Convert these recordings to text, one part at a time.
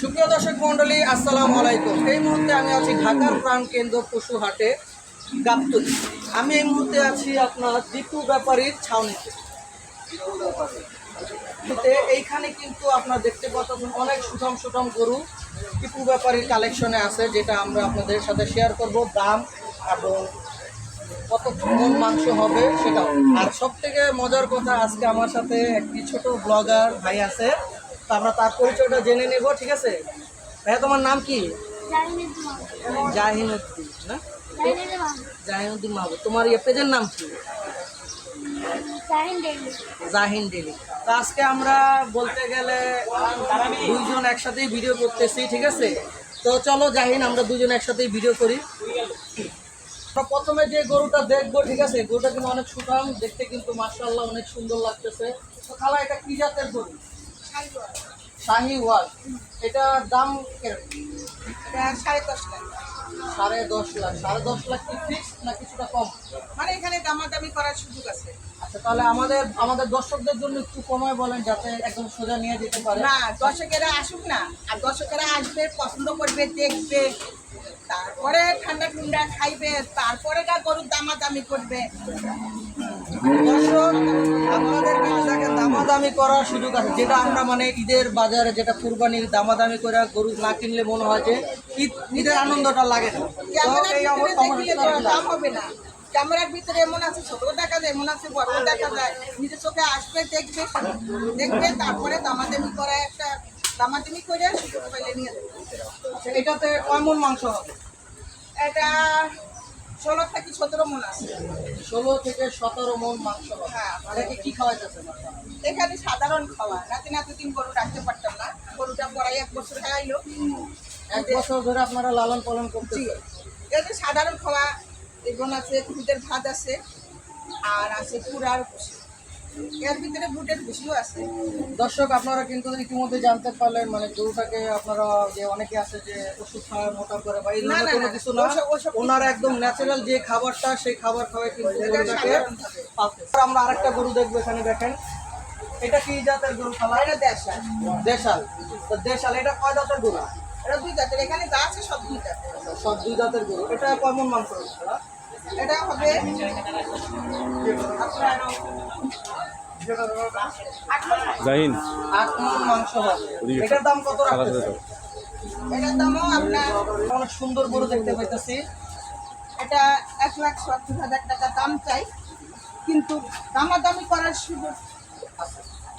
সুপ্রিয় দর্শক মন্ডলী আসসালামু আলাইকুম। এই মুহূর্তে আমি আছি ঢাকার প্রাণ কেন্দ্র পশু হাটে গাবতলি। আমি এই মুহূর্তে আছি আপনার দীপু ব্যাপারীর ছাউনিতে। এইখানে কিন্তু আপনার দেখতে পাচ্ছেন অনেক সুঠাম সুঠাম গরু টিপু ব্যাপারীর কালেকশনে আছে, যেটা আমরা আপনাদের সাথে শেয়ার করব, দাম এবং কত মন মাংস হবে সেটাও। আর সব থেকে মজার কথা, আজকে আমার সাথে একটি ছোট ব্লগার ভাই আছে। তো আমরা তার পরিচয়টা জেনে নেব, ঠিক আছে? ভাইয়া, তোমার নাম কি? জাহিনুদ্দিন, না? জাহিনুদ্দিন মাহবুব। তোমার ইয়ে পেজের নাম কি? জাহিন ডেলি। তো আজকে আমরা বলতে গেলে দুইজন একসাথেই ভিডিও করতেছি, ঠিক আছে? তো চলো জাহিন, আমরা দুজন একসাথেই ভিডিও করি। প্রথমে যে গরুটা দেখব, ঠিক আছে? গরুটা কিন্তু অনেক সুঠাম, দেখতে কিন্তু মার্শাল্লাহ অনেক সুন্দর লাগতেছে। তো খালা, এটা কি জাতের গরু? শাহি ওয়াল। এটার দাম কীরকম? সাড়ে দশ লাখ। সাড়ে দশ লাখ। সাড়ে দশ লাখ কি ফিক্স না কিছুটা কম? মানে এখানে দামাদামি করার সুযোগ আছে। আচ্ছা তাহলে আমাদের আমাদের দর্শকদের জন্য একটু কমায় বলেন যাতে একদম সোজা নিয়ে যেতে পারে। না দর্শকেরা আসুক না। আর দর্শকেরা আসবে পছন্দ করবে দেখবে। তারপরে ঠান্ডা ঠান্ডা খাইবে তারপরে গা গরুর দামাদামি করবে। দর্শক আপনাদের দেখেন দামাদামি করার সুযোগ আছে। যেটা আমরা মানে ঈদের বাজারে যেটা কুরবানির দামাদামি করে গরু না কিনলে মনে হয় যে ঈদ ঈদের আনন্দটা লাগে না। দাম হবে না। ক্যামেরার ভিতরে এমন আছে ছোট দেখা যায় এমন আছে বড় দেখা যায়। নিজের চোখে আসবে দেখবে দেখবে তারপরে দামাদামি করা একটা দামাদামি করে সুযোগ পেলে নিয়ে যাবে। এটাতে কেমন মাংস হবে? এটা ষোলো থেকে সতেরো মন আছে। ষোলো থেকে সতেরো মন মাংস হ্যাঁ। এটাকে কি খাওয়াইতেছে এখানে সাধারণ খাওয়া। রাতে নাতি তিন গরু রাখতে পারতাম না। গরুটা পরাই এক বছর খাইলো এক বছর ধরে আপনারা লালন পালন করছি এটা সাধারণ খাওয়া। এবং আছে খুদের ভাত আছে আর আছে পুরার। এর ভিতরে বুটের ভুসিও আছে। দর্শক আপনারা কিন্তু ইতিমধ্যে জানতে পারলেন মানে গরুটাকে আপনারা যে অনেকে আছে যে ওষুধ খাওয়ায় মোটা করে বা এই ধরনের কোনো কিছু না ওনারা একদম ন্যাচারাল যে খাবারটা সেই খাবার খাওয়ায় কিন্তু গরুটাকে আমরা আরেকটা গরু দেখব এখানে দেখেন। এটা কি জাতের গরু খালা? এটা দেশা দেশাল। তো দেশাল এটা কয় জাতের গরু? এটা দুই জাতের এখানে যা আছে সব দুই জাতের। সব দুই জাতের গরু। এটা কেমন মাংস? খালা? এটা হবে। জাহিন আট মন মাংস হবে। এটার দাম কত রাখতেছে এটার দামও আপনার অনেক সুন্দর গরু দেখতে পাইতেছি। এটা এক লাখ সত্তর হাজার টাকা দাম চাই কিন্তু দামাদামি করার সুযোগ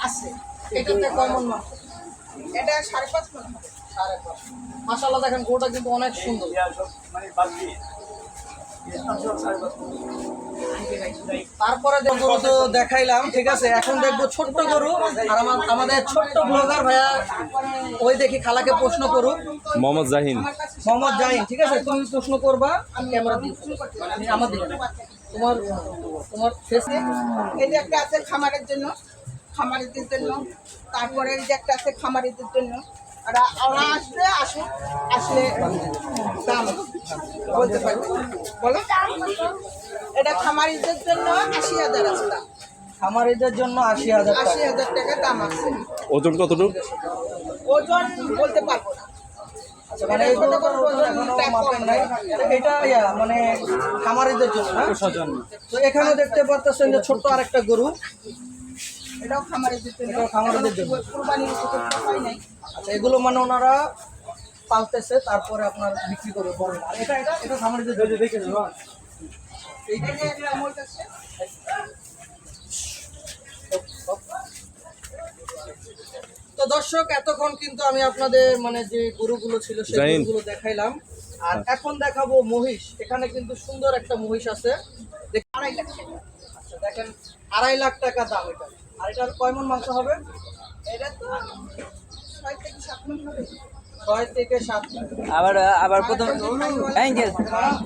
আছে। এটাতে কেমন মাংস। এটা সাড়ে পাঁচ মন হবে। সাড়ে পাঁচ। মাসাল্লাহ দেখেন গরুটা কিন্তু অনেক সুন্দর। তারপরে গরু তো দেখাইলাম ঠিক আছে? এখন দেখব ছোট্ট গরু আর আমাদের ছোট্ট ব্লগার ভাইয়া ওই দেখি খালাকে প্রশ্ন করুক। মোহাম্মদ জাহিন। মোহাম্মদ জাহিন ঠিক আছে? তুমি প্রশ্ন করবা আমি ক্যামেরা আমাদের তোমার তোমার ফেসে এই যে একটা আছে খামারের জন্য খামারিদের জন্য। তারপরে এই যে একটা আছে খামারিদের জন্য। আর ওরা আসবে আসুন আসলে দাম। বলতে পারবে? বলো। এটা খামারিদের জন্য আশি হাজার আছে দাম। আমার জন্য আশি হাজার আশি টাকা হাজার টাকা দাম আছে। ওজন কতটুকু? ওজন বলতে পারব না। আচ্ছা, মানে এটা ইয়া মানে খামারিদের জন্য তো এখানে দেখতে পাচ্ছেন যে ছোট্ট আরেকটা গরু। এটাও খামারিদের জন্য। খামারিদের জন্য। কুরবানির উপযুক্ত হয় নাই। আচ্ছা এগুলো মানে ওনারা পালতেছে তারপরে আপনার বিক্রি করে বলেন আর এটা এটা এটা দেখে এই যে মোট আছে তো দর্শক এতক্ষণ কিন্তু আমি আপনাদের মানে যে গরুগুলো ছিল সেই গরুগুলো দেখাইলাম। আর এখন দেখাবো মহিষ। এখানে কিন্তু সুন্দর একটা মহিষ আছে। দেখ- আড়াই লাখ টাকা। আচ্ছা দেখেন আড়াই লাখ টাকা দাম এটা। আর এটার কয় মন মাংস হবে? এটা তো ছয় থেকে সাত মন হবে। আবার আবার প্রথম অ্যাঙ্গেল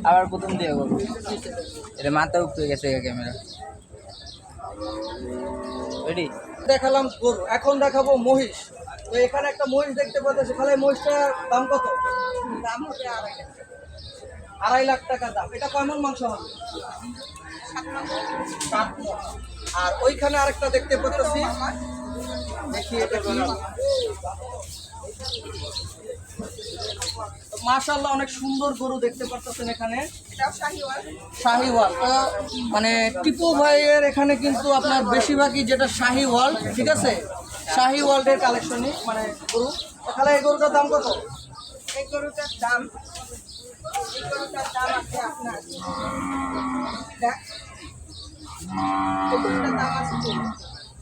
আবার প্রথম দিয়ে বলব এটা মাথা উপরে গেছে ক্যামেরা। রেডি দেখালাম গরু। এখন দেখাবো মহিষ। তো এখানে একটা মহিষ দেখতে পাচ্ছি সেখানে মহিষটার দাম কত? দাম হবে আড়াই লাখ টাকা আড়াই লাখ টাকা দাম। এটা কয় মণ মাংস হবে? সাত আর ওইখানে আরেকটা দেখতে পাচ্ছি। দেখি এটা মাশাল্লাহ অনেক সুন্দর গরু দেখতে পাচ্ছেন এখানে। শাহিওয়াল। তো মানে টিপু ভাইয়ের এখানে কিন্তু আপনার বেশিরভাগই যেটা শাহিওয়াল ঠিক আছে? শাহিওয়ালের কালেকশনই মানে গরু। তাহলে এই গরুটার দাম কত? এই গরুটার দাম এই গরুটার দাম আছে আপনার দেখ এই গরুটার দাম আছে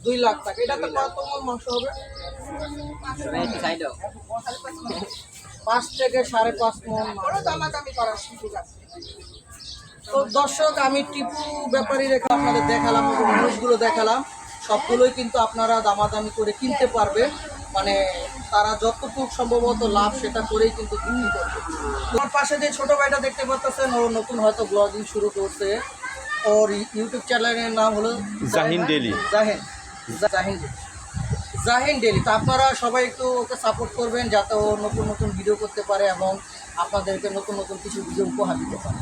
দুই। লাখ। টাকা। এটা তো কত মাংস হবে? পাঁচ থেকে সাড়ে পাঁচ মন। দামাদামি করার সুযোগ আছে। তো দর্শক আমি টিপু ব্যাপারী রেখে আপনাদের দেখালাম মানুষগুলো দেখালাম। সবগুলোই কিন্তু আপনারা দামাদামি করে কিনতে পারবেন মানে তারা যতটুকু সম্ভবত লাভ সেটা করেই কিন্তু বিক্রি করবে। তোমার পাশে যে ছোট ভাইটা দেখতে পাচ্ছেন ও নতুন হয়তো ব্লগিং শুরু করছে। ওর ইউটিউব চ্যানেলের নাম হলো Jahin daily. Jahin. Jahin daily. Jahin daily, তো আপনারা সবাই একটু ওকে সাপোর্ট করবেন যাতে ও নতুন নতুন ভিডিও করতে পারে এবং আপনাদেরকে নতুন নতুন কিছু ভিডিও উপহার দিতে পারে।